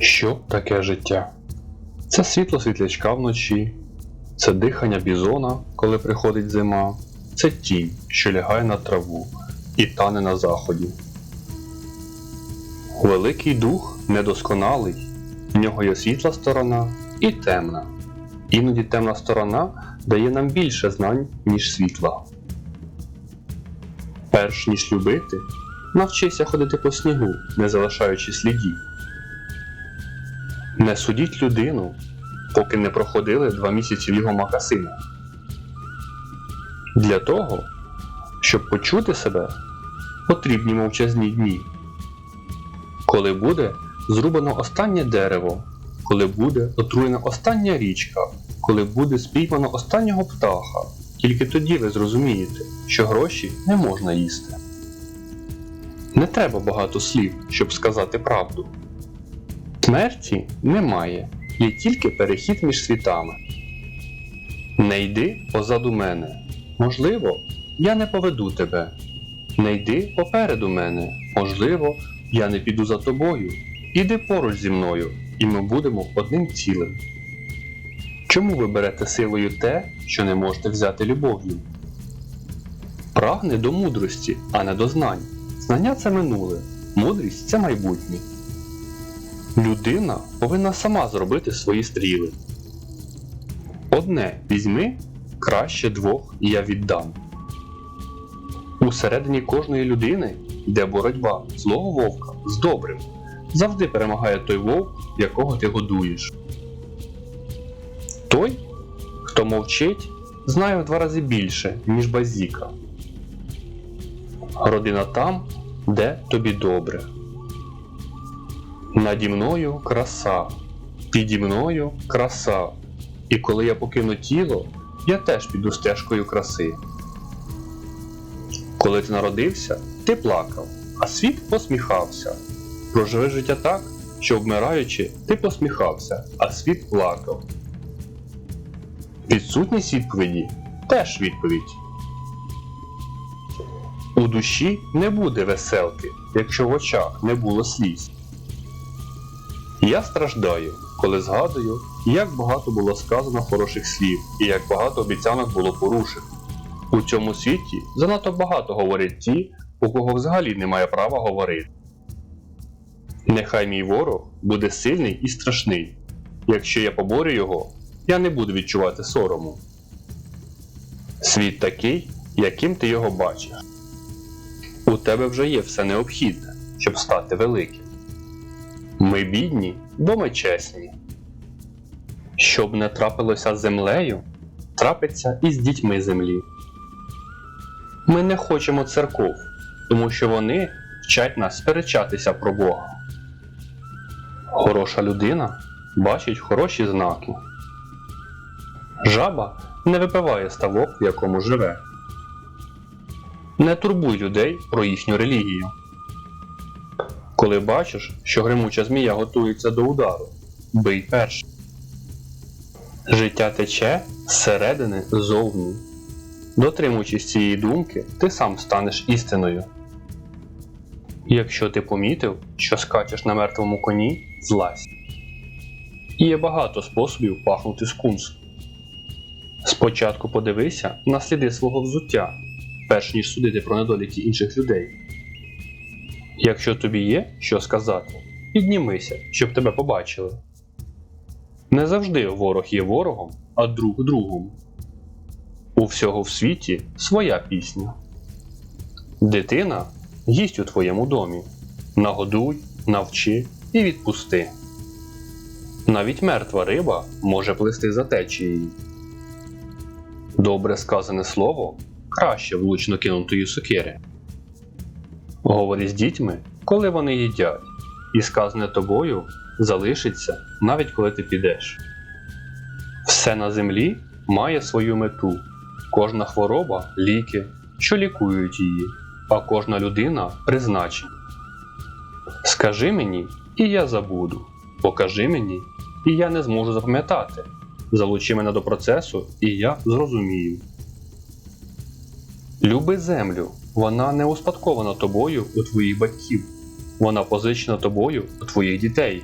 Що таке життя? Це світло світлячка вночі, це дихання бізона, коли приходить зима, це тінь, що лягає на траву і тане на заході. Великий дух недосконалий, в нього є світла сторона і темна. Іноді темна сторона дає нам більше знань, ніж світла. Перш ніж любити, навчися ходити по снігу, не залишаючи слідів. Не судіть людину, поки не проходили два місяці в його макасинах. Для того, щоб почути себе, потрібні мовчазні дні. Коли буде зрубано останнє дерево, коли буде отруєна остання річка, коли буде спіймано останнього птаха, тільки тоді ви зрозумієте, що гроші не можна їсти. Не треба багато слів, щоб сказати правду. Смерті немає, є тільки перехід між світами. Не йди позаду мене. Можливо, я не поведу тебе. Не йди попереду мене. Можливо, я не піду за тобою. Іди поруч зі мною, і ми будемо одним цілим. Чому ви берете силою те, що не можете взяти любов'ю? Прагни до мудрості, а не до знань. Знання це минуле, мудрість це майбутнє. Людина повинна сама зробити свої стріли. Одне візьми, краще двох я віддам. Усередині кожної людини йде боротьба злого вовка з добрим. Завжди перемагає той вовк, якого ти годуєш. Той, хто мовчить, знає в два рази більше, ніж базіка. Родина там, де тобі добре. Наді мною краса, піді мною краса. І коли я покину тіло, я теж піду стежкою краси. Коли ти народився, ти плакав, а світ посміхався. Проживи життя так, що вмираючи, ти посміхався, а світ плакав. Відсутність відповіді теж відповідь. У душі не буде веселки, якщо в очах не було сліз. Я страждаю, коли згадую, як багато було сказано хороших слів і як багато обіцянок було порушено. У цьому світі занадто багато говорять ті, у кого взагалі немає права говорити. Нехай мій ворог буде сильний і страшний. Якщо я поборю його, я не буду відчувати сорому. Світ такий, яким ти його бачиш. У тебе вже є все необхідне, щоб стати великим. Ми бідні, бо ми чесні. Щоб не трапилося з землею, трапиться і з дітьми землі. Ми не хочемо церков, тому що вони вчать нас сперечатися про Бога. Хороша людина бачить хороші знаки. Жаба не випиває ставок, в якому живе. Не турбуй людей про їхню релігію. Коли бачиш, що гримуча змія готується до удару, бий перший. Життя тече зсередини ззовні. Дотримуючись цієї думки, ти сам станеш істиною. Якщо ти помітив, що скачеш на мертвому коні, злазь. Є багато способів пахнути скунс. Спочатку подивися на сліди свого взуття, перш ніж судити про недоліки інших людей. Якщо тобі є що сказати, піднімися, щоб тебе побачили. Не завжди ворог є ворогом, а друг другом. У всього в світі своя пісня. Дитина їсть у твоєму домі. Нагодуй, навчи і відпусти. Навіть мертва риба може плисти за течією. Добре сказане слово краще влучно кинутої сокири. Говори з дітьми, коли вони їдять, і сказане тобою залишиться навіть коли ти підеш. Все на землі має свою мету. Кожна хвороба ліки, що лікують її, а кожна людина призначення. Скажи мені, і я забуду. Покажи мені, і я не зможу запам'ятати. Залучи мене до процесу, і я зрозумію. Люби землю, вона не успадкована тобою у твоїх батьків, вона позичена тобою у твоїх дітей.